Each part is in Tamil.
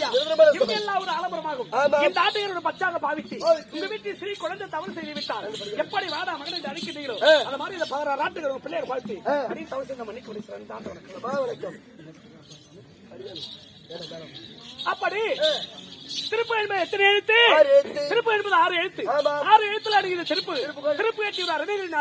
எல்லாம் ஒரு ஆலமரமாகும் ஆமா. இந்த ஆட்டையரோட பச்சாக பாவித்து. உங்க வீட்டில் குழந்தை தவறு செய்து விட்டார் எப்படி வாடா மகனை அடிக்கிறீங்களோ. அந்த மாதிரி இந்த பதினாறு ஆட்டுகள் உங்க பிள்ளையர் வாழ்த்து ஆ. அடி தவறு மன்னிக்கு ஒரு சிறந்த அப்படி திருப்பு என்பது எத்தனை எழுத்து. திருப்பு என்பது ஆறு எழுத்து. ஆறு எழுத்துல அடிக்கிற திருப்பு. திருப்பு எட்டி ஒரு. அரவிகள்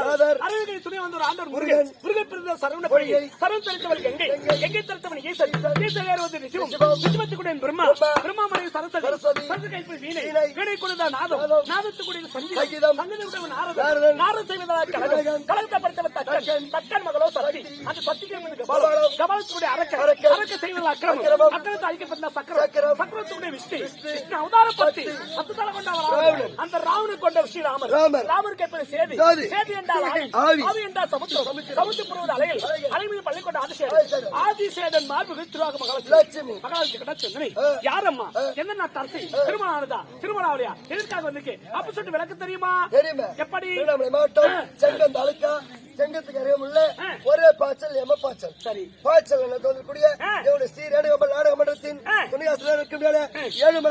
அரவிகள் துணை வந்து ஒரு ஆண்டவர் முருகன் முருகன். பிறந்த சரவண. பொய்கை சரவண தரித்தவள் கங்கை கங்கை தரித்தவன் ஈசன் ஈசன் ஏறுவது சிவம் சிவம். சிவத்துக்குடன் பிரம்மா பிரம்மா. மனைவி சரஸ்வதி சரஸ்வதி. கைப்பில் வீணை வீணை. கொடுத்த நாதம் நாதம். நாதத்துக்குடைய சங்கீதம் சங்கீதம். நாரதன் நாரதன். நாரத செய்வதாக கலகம். கலகப்படுத்தவன் தக்கன் தக்கன். மகளோ சக்தி அந்த கபாலம் கபாலம். கபாலத்துடைய அரக்கன். அரக்க செய்வதில் அக்கிரமம். அக்கிரமத்தை அழிக்கப்பட்ட சக்கரம் சக்கரம். சக்கரத்துடைய விஷ்ணு விஷ்ணு அவதார பத்தி பத்து. தலை கொண்ட. அந்த ஸ்ரீராமர். ராமர். எப்ப சேதி. சேதி. என்றால் ஆவி. ஆவி. என்றால் சமுத்திரம். சமுத்திரம். புரிவது அலைகள். அலை மீது பள்ளி கொண்ட ஆதிசேடன் ஆதிசேடன். ஆதிசேடன் மார்புக்கு திருவாக மகாலட்சுமி. லட்சுமி. மகாலட்சுமி கிட்ட சொன்னே ஆ. யாரம்மா? என்ன நான் தரசி? திருமணம் ஆனதா திருமணம் ஆகலையா எதற்காக வந்திருக்கு? அப்ப சொல்லிட்டு விளக்கு தெரியுமா? எப்படி. செங்கம் தாலுக்கா செங்கத்துக்கு ஆ. ஒரே பாய்ச்சல் எம பாய்ச்சல். சரி. பாய்ச்சல். இவருடைய ஸ்ரீ நாடக மன்றத்தின் ஆ. துணையாசிரியர் இருக்கின்ற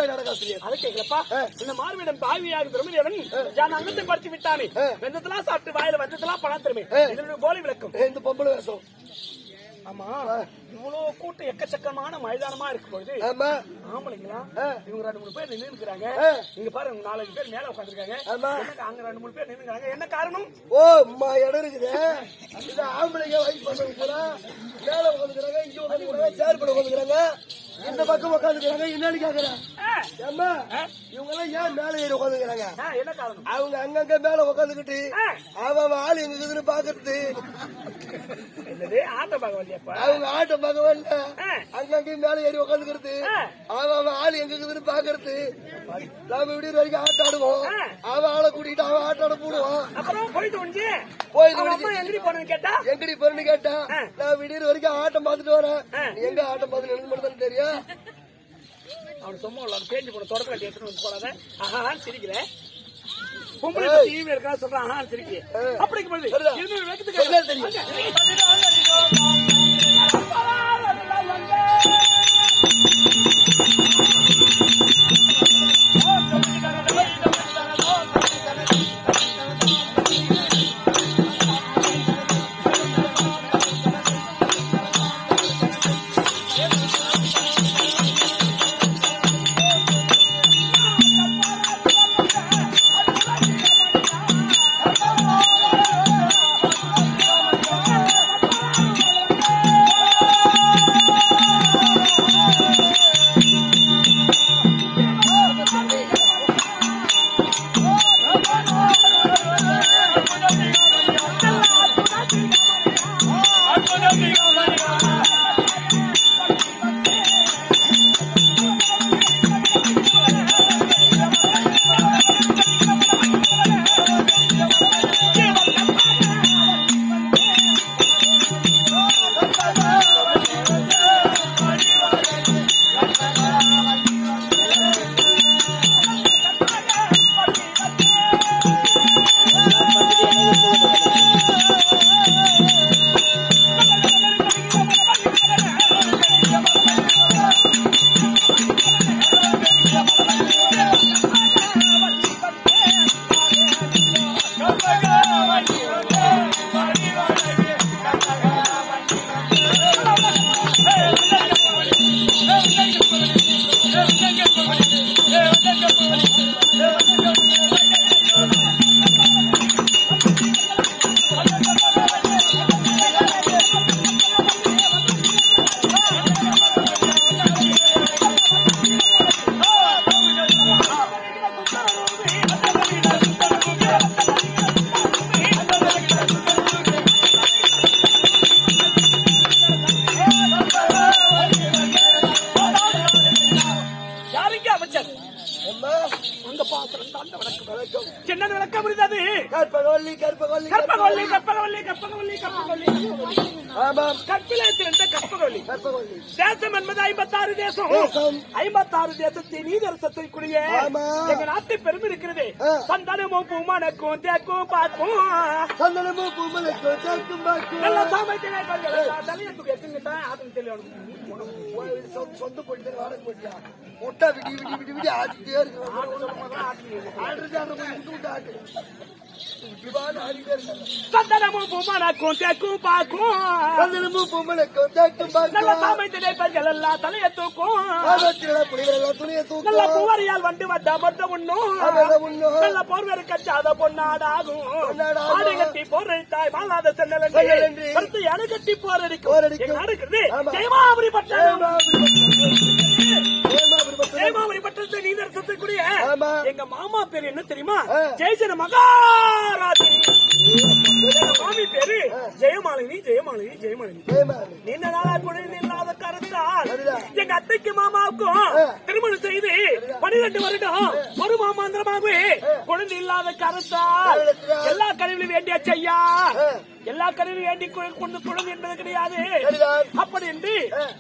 ஏழுமலை நாடகாசிரியர் அதை கேட்கலப்பா. இந்த மார்பிடம் பாவியாக பிரம்மதேவன் ஜான அங்கத்தை படுத்தி விட்டானே. வெந்தத்தெல்லாம் சாப்பிட்டு வாயில வந்ததெல்லாம் பணம் தருமே. ஆ. இதனுடைய போலி விளக்கம். இந்த பொம்பளை வேஷம். ஆமா. இவ்வளவு கூட்டம் எக்கச்சக்கமான மைதானமா இருக்கும் பொழுது ஆமா. ஆம்பளைங்களா. இவங்க ரெண்டு மூணு பேர் ஆ. இங்க பாருங்க நாலஞ்சு பேர் மேல உட்காந்துருக்காங்க. அங்க ரெண்டு மூணு பேர் நின்னுக்கிறாங்க. என்ன காரணம்? ஓ அம்மா இடம் இருக்குது. இது ஆம்பளைங்க வயசு பசங்க பூரா மேல உட்காந்துக்கிறாங்க இங்க உட்காந்துக்கிறாங்க சேர் பண்ண உட்காந்துக்கிறாங்க இந்த பக்கம் உட்காந்துக்கிறாங்க என்னன்னு கேக்குறேன். ஏம்மா? இவங்க எல்லாம் ஏன் மேல ஏறி உட்காந்துக்கிறாங்க அவங்க அங்கங்க மேல உட்காந்துக்கிட்டு. அவன் ஆள் எங்க இருக்குதுன்னு பாக்குறது என்னது? ஆட்ட பார்க்க வரலையாப்பா அவங்க ஆட்டம் பார்க்க வரல. அங்கங்க மேல ஏறி உட்காந்துக்கிறது. அவன் ஆள் எங்க இருக்குதுன்னு பாக்குறது நாம இப்படி வரைக்கும் ஆட்டம் ஆடுவோம். அவன் ஆளை கூட்டிட்டு அவன் ஆட்டம் ஆட போடுவான். அப்புறம் போயிட்டு முடிஞ்சு. எங்கடி போனது கேட்டா? எங்கடி போறேன்னு கேட்டா. நான் விடியற வரைக்கும் ஆட்டம் பார்த்துட்டு வரேன். எங்க ஆட்டம் பார்த்து எனக்கு மட்டும் தெரியும்? அவன் சும்மா உள்ள பேஞ்சு போன தொடக்க கட்டி எடுத்துட்டு வந்து போடாத ஆஹா சிரிக்கிறேன் பொம்பளை ஏய். டிவி இருக்கா சொல்றான் ஆஹா சிரிக்கிறேன் ஏய். அப்படி பொழுது சரிடா. இருநூறு சரிடா விளக்கத்துக்கு தெரியும். தேசம் என்பது ஐம்பத்தாறு தேசம். ஐம்பத்தாறு தேசத்தின் நீதரசத்திற்குரிய. எங்க நாட்டு பெருமை இருக்கிறது. சந்தனமும் பூமணக்கும் தேக்கும் பார்க்கும் சந்தனமும் பூமலைக்கும் சேர்க்கும் பாக்கும் நல்லா சாமைத்தினை தலையத்துக்கு எத்துங்கிட்டா சொந்த- போயிட்டு. வாடகை போயிட்டியா முட்டா விடி விடி விடி விடி ஆடிட்டே இருக்கிறாங்க ஆடுறது ஆடுற போய் விட்டு விட்டு ஆட்டு சந்தனமும் பூமணக்கும் தேக்கும் பாக்கும் கல்லிலும்பு பொம்மலுக்கும் தேக்கும் நல்ல பார்க்கும் சாமை திணைப்பர்கள் எல்லாம் தலையை தூக்கும் துணியை நல்ல தூக்கும் பூவரியால் வந்து வந்த மொத்த உண்ணும். நல்ல போர்வரை கச்சாத பொன்னாடாகும் பொன்னாடாகும். ஆடை கட்டி போரடித்தாய் மாலாத சென்னல் சென்னலன்றி. கருத்து அணை கட்டி போரடிக்கும் போரடிக்கும். ஆமா. ஜெயமாபுரி பட்டணம் ஜெயமாபுரி பட்டணத்தை நீ ஆமா. எங்க மாமா பேர் என்ன தெரியுமா. ஜெயஜன மகாராஜி. மாமி பேரு ஜெயமாலினி ஜெயமாலினி ஜெயமாலினி. நீண்ட நாளா குழந்தை இல்லாத அதுதான். எங்க அத்தைக்கு மாமாவுக்கும். திருமணம் செய்து பனிரெண்டு வருடம் ஒரு மாமாந்திரமாகவே குழந்தை இல்லாத கருத்தால். எல்லா கருவிலும் வேண்டிய செய்யா ஆ. எல்லா கருவிலும் வேண்டி கொண்டு குழந்தை என்பது கிடையாது. அப்படி என்று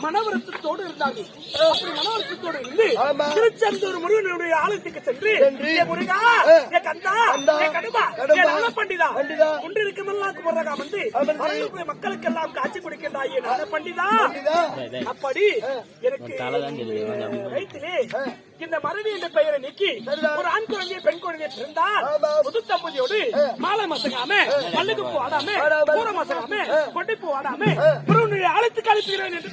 மனவருத்தத்தோடு இருந்தார்கள் அப்படி மனவருத்தத்தோடு இருந்து. திருச்செந்தூர் முருகனுடைய ஆலயத்துக்கு சென்று சென்று. "ஏ முருகா. ஏ கந்தா கடுபா கடுபா, ஏ நல்ல பண்டிதா பண்டிதா. குன்றிருக்குமெல்லாம் குமரகா வந்து. வரக்கூடிய மக்களுக்கெல்லாம் காட்சி கொடுக்கின்றாயே நல்ல பண்டிதா. அப்படி எனக்கு வயிற்றிலே இந்த என்ற பெயரை நீக்கி. ஒரு ஆண் குழந்தைய பெண் குழந்தைய பிறந்தால். புது தம்பதியோடு மாலை பல்லுக்கு என்று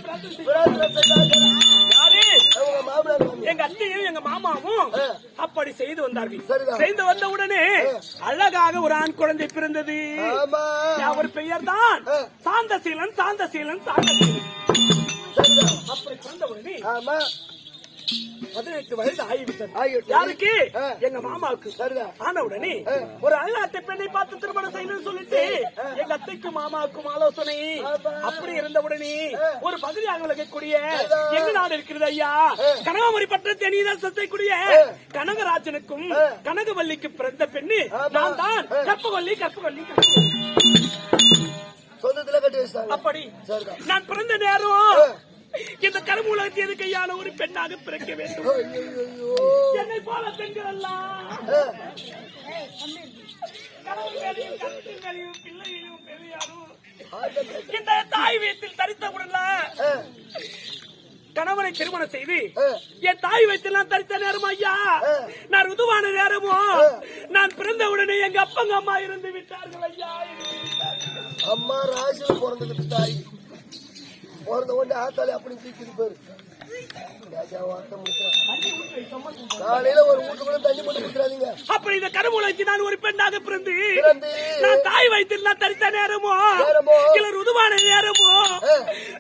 அவங்க மாமனார் மாமியார். எங்க அத்தையும் எங்க மாமாவும் அப்படி செய்து வந்தார்கள். செய்து வந்த உடனே அழகாக ஒரு ஆண் குழந்தை பிறந்தது. அவர் பெயர் தான் சாந்தசீலன் சாந்தசீலன் சாந்தசீலன். அப்படி பிறந்த உடனே ஆமா. பதினெட்டு வயது ஆகிவிட்டது. யாருக்கு. எங்க மாமாவுக்கு. ஆன உடனே ஒரு அழகாத்த பெண்ணை பார்த்து திருமணம் செய்யணும்னு சொல்லிட்டு எங்க அத்தைக்கும் மாமாவுக்கும் ஆலோசனை. அப்படி இருந்த உடனே ஒரு பகுதியாக விளக்கக்கூடிய சரிதான். எங்க நாடு இருக்கிறது ஐயா கனகாமரி பட்டத்தை நீதான் சத்தைக்கூடிய கனகராஜனுக்கும் கனகவல்லிக்கு பிறந்த பெண்ணு. நான் தான் கற்பவல்லி கற்பவல்லி. சொந்தத்துல கட்டி அப்படி. நான் பிறந்த நேரம் இந்த கருமூலத்தை கையான ஒரு பெண்ணாக பிறக்க வேண்டும். என்னை போல பெண்கள் எல்லாம் பெரியாரும். இந்த தாய் வீட்டில் தரித்த உடனே ஆ. கணவனை திருமணம் செய்து. என் தாய் நான் தரித்த நேரம் ஐயா. நான் ருதுவான நேரமோ நான் பிறந்த உடனே எங்க அப்பங்க அம்மா இருந்து விட்டார்கள் ஐயா. அம்மா ராசியில பிறந்ததுக்கு தாய் பிறந்த உடனே ஆத்தாலே அப்படி தூக்கிட்டு போயிரு. காலையில ஒரு வீட்டுக்குள்ள தண்ணி மட்டும் குடிக்கிறாதீங்க அப்படி இந்த கருமூலைக்கு நான் ஒரு பெண்ணாக பிறந்து நான் தாய் வயிற்றில் நான் தரித்த நேரமோ. இல்ல ருதுவான நேரமோ.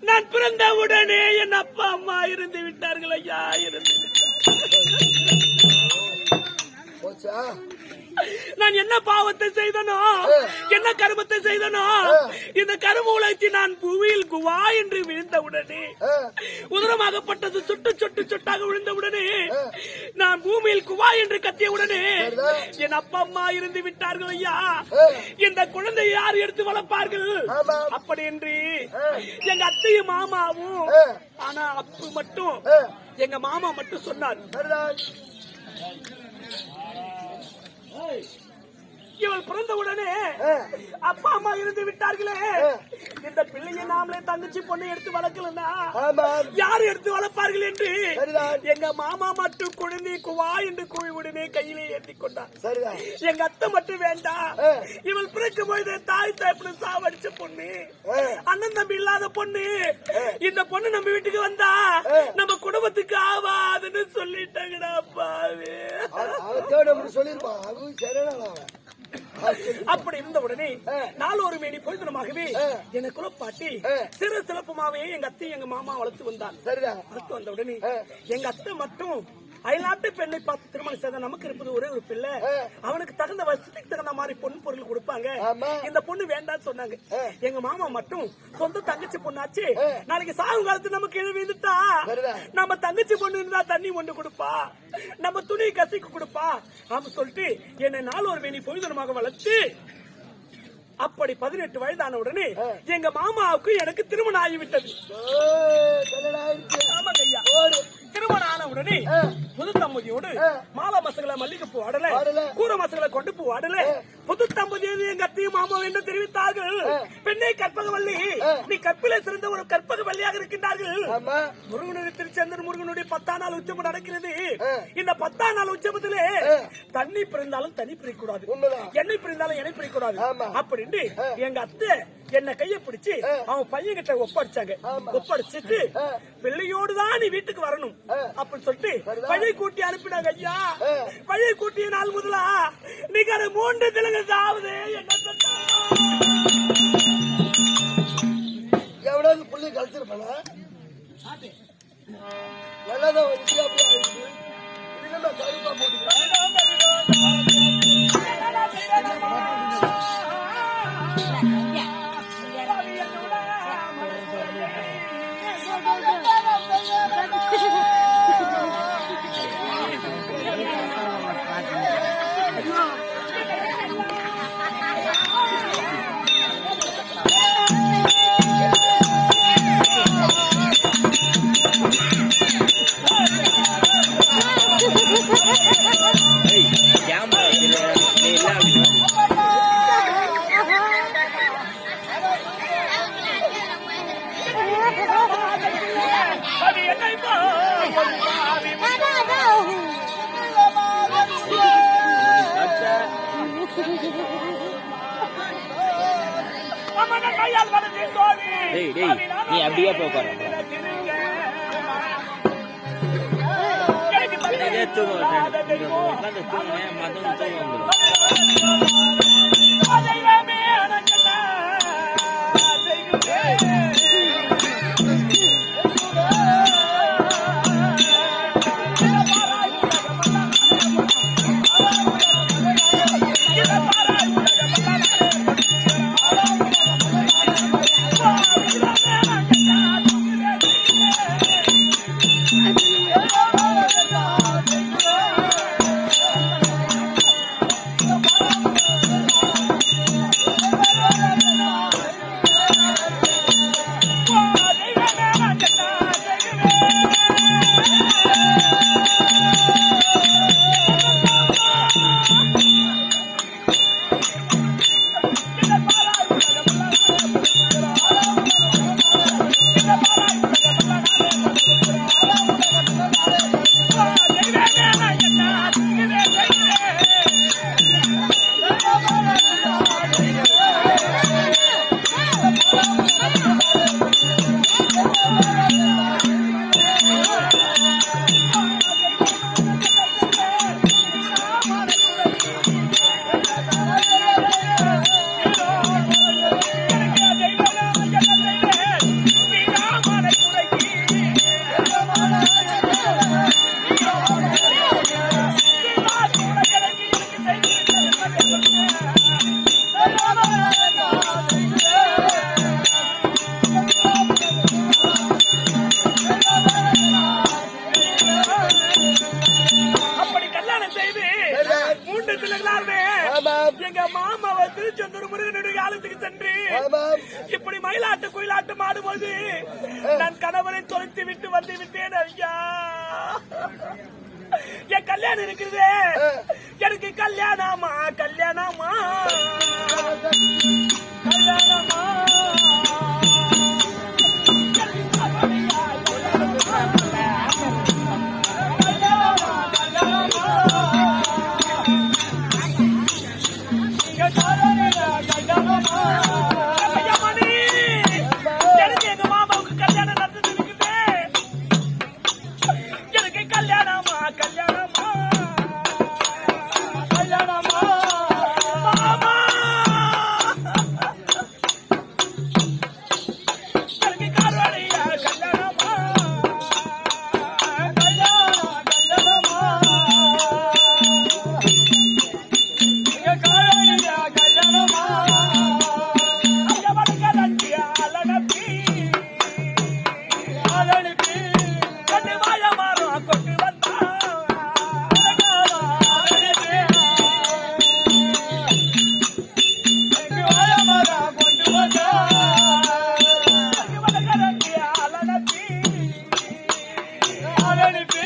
நான் பிறந்த உடனே என் அப்பா அம்மா இருந்து விட்டார்கள் ஐயா இருந்து விட்டார்கள். நான் என்ன பாவத்தை செய்தனோ என்ன கருமத்தை செய்தனோ இந்த கருமூலத்தை நான் புவியில் குவா என்று விழுந்த உடனே. உதரமாகப்பட்டது சுட்டு சுட்டு சுட்டாக விழுந்த உடனே நான் பூமியில் குவா என்று கத்திய உடனே. என் அப்பா அம்மா இருந்து விட்டார்கள் ஐயா. இந்த குழந்தை யார் எடுத்து வளர்ப்பார்கள். அப்படி என்று எங்க அத்தையும் மாமாவும். ஆனா அப்பு மட்டும். எங்க மாமா மட்டும் சொன்னார் Hey! இவள் பிறந்த உடனே. அப்பா அம்மா இருந்து விட்டார்களே. இந்த பிள்ளையை நாமளே தங்கச்சி பொண்ணை எடுத்து வளர்க்கலன்னா யார் எடுத்து வளர்ப்பார்கள் என்று எங்க மாமா மட்டும் குழந்தை குவா என்று கூவி உடனே கையிலே ஏற்றி கொண்டார். எங்க அத்தை மட்டும் வேண்டாம். இவள் பிறக்கும் பொழுது தாய் தாய்ப்பு சாவடிச்ச பொண்ணு. அண்ணன் தம்பி இல்லாத பொண்ணு இந்த பொண்ணு நம்ம வீட்டுக்கு வந்தா நம்ம குடும்பத்துக்கு ஆவாதுன்னு சொல்லிட்டாங்கடா அப்பாவே. சொல்லிருப்பான் அப்படி இருந்த உடனே நாலு ஒரு மேனி பொழுதுனமாகவே என்னை குலப்பாட்டி சிறு சிறப்புமாவே எங்க அத்தை எங்க மாமா வளர்த்து வந்தார். வளர்த்து வந்த உடனே எங்க அத்தை மட்டும் அயல்நாட்டு பெண்ணை பார்த்து திருமணம் செய்த நமக்கு இருப்பது ஒரே ஒரு பிள்ளை. அவனுக்கு தகுந்த வசதிக்கு தகுந்த மாதிரி பொண்ணு பொருள் கொடுப்பாங்க. இந்த பொண்ணு வேண்டாம்னு சொன்னாங்க. எங்க மாமா மட்டும் சொந்த தங்கச்சி பொண்ணாச்சு. நாளைக்கு சாகு காலத்து நமக்கு சரிதான். நம்ம தங்கச்சி பொண்ணு இருந்தா தண்ணி ஒண்ணு கொடுப்பா. நம்ம துணி கசிக்கு கொடுப்பா. அப்படின்னு சொல்லிட்டு என்னை நாலு ஒரு மேனி பொழுதனமாக வளர்த்து அப்படி பதினெட்டு வயதான உடனே எங்க மாமாவுக்கு எனக்கு திருமணம் ஆகிவிட்டது. ஆமாங்க ஐயா. திருமணம் ஆன உடனே புது தம்பதியோடு மாலை மசங்களை மல்லிகைப்பூ ஆடல. கூரை மசங்களை கொண்டு பூ ஆடல புது தம்பதியர் எங்க அத்தையும் மாமாவும் என்று தெரிவித்தார்கள்? பெண்ணை கற்பகவல்லி. நீ கற்பிலே சிறந்த ஒரு கற்பகவல்லியாக இருக்கின்றார்கள். முருகனுடைய திருச்செந்தன் முருகனுடைய பத்தாம் நாள் உச்சம் நடக்கிறது. இந்த பத்தாம் நாள் உச்சமத்திலே தண்ணி பிறந்தாலும் தண்ணி பிரிக்கூடாது. எண்ணெய் பிரிந்தாலும் எண்ணெய் பிரிக்கூடாது. அப்படின்னு எங்க அத்தை என்ன கைய பிடிச்சு அவன் பையன் கிட்ட ஒப்படைச்சாங்க. ஒப்படைச்சிட்டு பிள்ளையோடு தான் நீ வீட்டுக்கு வரணும் அப்படின்னு சொல்லிட்டு பழைய கூட்டி அனுப்பினாங்க ஐயா. பழைய கூட்டிய நாள் முதலா நீங்க மூன்று திலங்கள் எவனாவது புள்ளி கழிச்சிருப்பானா? நல்லாதான் வந்துச்சு அப்படியே ஆயிடுச்சு. கருப்பா போட்டுக்கிறேன். டேய், டேய், நீ அப்படியே உட்காந்து தூங்குங்க மதம் தூக்கம் வந்துடும் கல்யாணமா கல்யாணமா? benefit.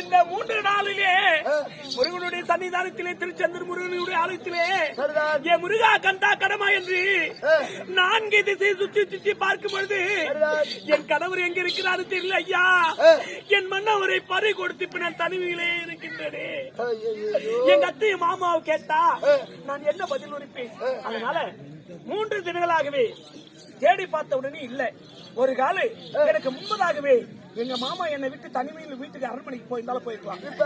இந்த மூன்று நாளிலே முருகனுடைய சன்னிதானத்திலே திருச்செந்தூர் முருகனுடைய ஆலயத்திலே. என் முருகா கண்டா கடமா என்று. நான்கு திசை சுற்றி சுற்றி பார்க்கும் பொழுது. என் கணவர் எங்க இருக்கிறாரு தெரியல ஐயா. என் மன்னவரை பறி கொடுத்து இப்ப நான் தனிமையிலே இருக்கின்றேனே. எங்க அத்தையும் மாமாவை கேட்டா. நான் என்ன பதில் உரைப்பேன் அதனால மூன்று தினங்களாகவே தேடி பார்த்த உடனே இல்ல ஒரு காலு எனக்கு முன்பதாகவே எங்க மாமா என்னை விட்டு தனிமையில் வீட்டுக்கு அரண்மனைக்கு போயிருந்தாலும் போயிருக்கலாம். இப்ப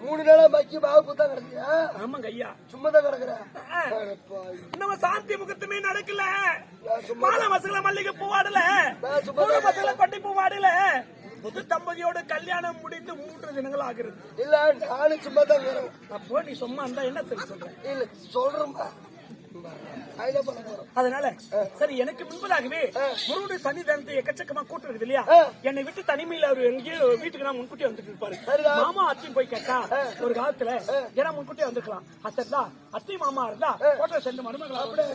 மூணு நாளா மக்கி பாவு புத்தா கிடக்குறியா? ஆமாங்க ஐயா. சும்மா தான் கிடக்குற. ஆ. அடப்பாவி. நம்ம சாந்தி முகத்துமே நடக்கல. மாலை மசல மல்லிகை பூவாடல நான் சும்மா பூ மசல கொட்டி பூவாடல புது தம்பதியோட கல்யாணம் முடிந்து மூன்று தினங்கள் ஆகிறது. இல்ல நானும் சும்மா தான் அப்போ நீ சும்மா இருந்தா என்ன சொல்லி சொல்ற? இல்ல சொல்றேன்பா அதனால சரி எனக்கு முன்பதாகவே முருகனுடைய சன்னிதானத்தை எக்கச்சக்கமா கூட்டு இருக்குது இல்லையா. என்னை விட்டு தனிமையில அவர் எங்கேயோ வீட்டுக்கு நான் முன்கூட்டியே வந்துட்டு இருப்பாரு. மாமா அத்தையும் போய் கேட்டா ஒரு காலத்துல ஏன்னா முன்கூட்டியே வந்துக்கலாம் அத்தை அத்தை மாமா இருந்தா போட்டோ சென்று மருமகள் அப்படியே?